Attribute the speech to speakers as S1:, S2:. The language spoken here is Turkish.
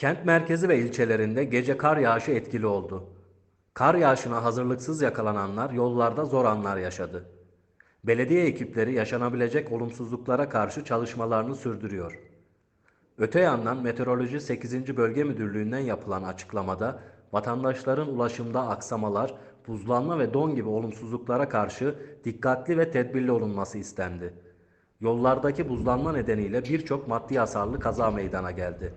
S1: Kent merkezi ve ilçelerinde gece kar yağışı etkili oldu. Kar yağışına hazırlıksız yakalananlar yollarda zor anlar yaşadı. Belediye ekipleri yaşanabilecek olumsuzluklara karşı çalışmalarını sürdürüyor. Öte yandan Meteoroloji 8. Bölge Müdürlüğü'nden yapılan açıklamada vatandaşların ulaşımda aksamalar, buzlanma ve don gibi olumsuzluklara karşı dikkatli ve tedbirli olunması istendi. Yollardaki buzlanma nedeniyle birçok maddi hasarlı kaza meydana geldi.